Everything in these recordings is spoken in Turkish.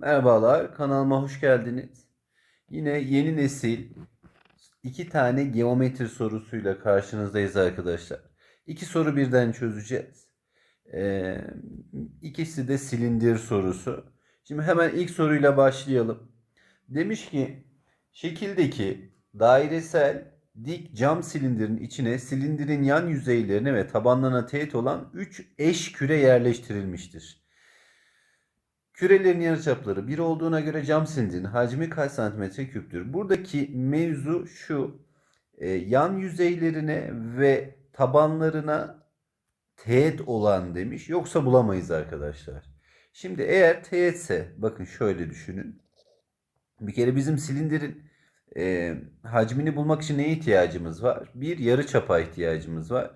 Merhabalar, kanalıma hoş geldiniz. Yine yeni nesil iki tane geometri sorusuyla karşınızdayız arkadaşlar. İki soru birden çözeceğiz. Ee, ikisi de silindir sorusu. Şimdi hemen ilk soruyla başlayalım. Demiş ki şekildeki dairesel dik cam silindirin içine silindirin yan yüzeylerine ve tabanlarına teğet olan 3 eş küre yerleştirilmiştir. Kürelerin yarıçapları 1 olduğuna göre cam silindirin hacmi kaç santimetre küptür? Buradaki mevzu şu. e, yan yüzeylerine ve tabanlarına teğet olan demiş. Yoksa bulamayız arkadaşlar. Şimdi eğer teğetse bakın şöyle düşünün. Bir kere bizim silindirin e, hacmini bulmak için neye ihtiyacımız var? Bir yarı çapa ihtiyacımız var.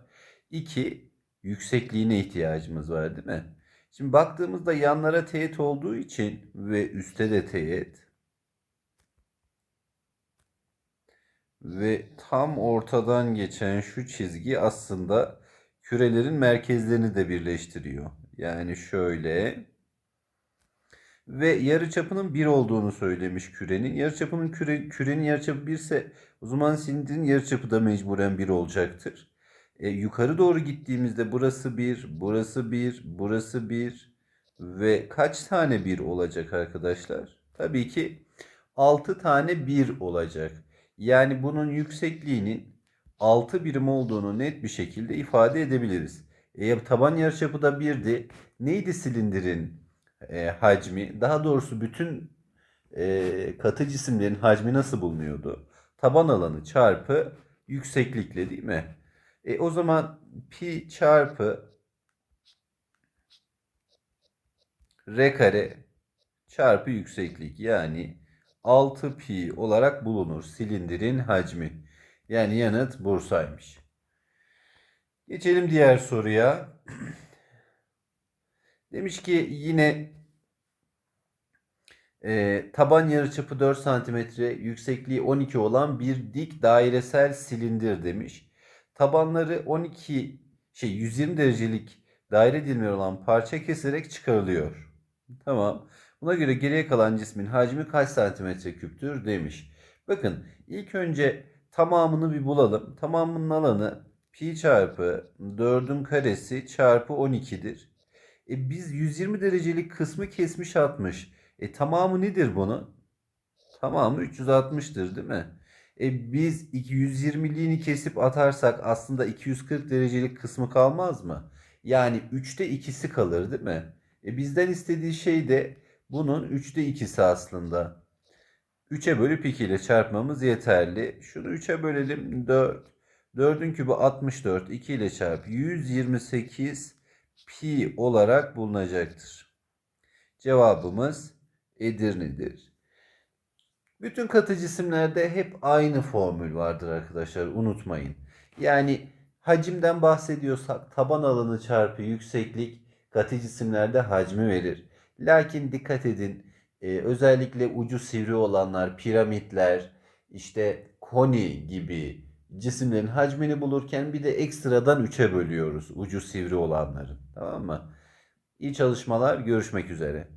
İki yüksekliğine ihtiyacımız var değil mi? Şimdi baktığımızda yanlara teğet olduğu için ve üstte de teğet ve tam ortadan geçen şu çizgi aslında kürelerin merkezlerini de birleştiriyor. Yani şöyle ve yarıçapının 1 olduğunu söylemiş kürenin. Yarıçapının küre, kürenin yarıçapı 1 ise o zaman silindirin yarıçapı da mecburen 1 olacaktır. E, yukarı doğru gittiğimizde burası 1, burası 1, burası 1 ve kaç tane 1 olacak arkadaşlar? Tabii ki 6 tane 1 olacak. Yani bunun yüksekliğinin 6 birim olduğunu net bir şekilde ifade edebiliriz. E, taban yarıçapı da 1'di. Neydi silindirin e, hacmi? Daha doğrusu bütün e, katı cisimlerin hacmi nasıl bulunuyordu? Taban alanı çarpı yükseklikle değil mi? E, o zaman pi çarpı r kare çarpı yükseklik yani 6 pi olarak bulunur silindirin hacmi. Yani yanıt Bursa'ymış. Geçelim diğer soruya. Demiş ki yine e, taban yarıçapı 4 cm, yüksekliği 12 olan bir dik dairesel silindir demiş. Tabanları 12 şey 120 derecelik daire dilimi olan parça kesilerek çıkarılıyor. Tamam. Buna göre geriye kalan cismin hacmi kaç santimetre küptür demiş. Bakın ilk önce tamamını bir bulalım. Tamamının alanı pi çarpı 4'ün karesi çarpı 12'dir. E biz 120 derecelik kısmı kesmiş atmış. E tamamı nedir bunun? Tamamı 360'tır değil mi? E biz 220'liğini kesip atarsak aslında 240 derecelik kısmı kalmaz mı? Yani 3'te 2'si kalır değil mi? E bizden istediği şey de bunun 3'te 2'si aslında. 3'e bölüp 2 ile çarpmamız yeterli. Şunu 3'e bölelim 4. 4'ün kübü 64. 2 ile çarp 128 pi olarak bulunacaktır. Cevabımız Edirne'dir. Bütün katı cisimlerde hep aynı formül vardır arkadaşlar unutmayın. Yani hacimden bahsediyorsak taban alanı çarpı yükseklik katı cisimlerde hacmi verir. Lakin dikkat edin e, özellikle ucu sivri olanlar piramitler işte koni gibi cisimlerin hacmini bulurken bir de ekstradan 3'e bölüyoruz ucu sivri olanların. Tamam mı? İyi çalışmalar görüşmek üzere.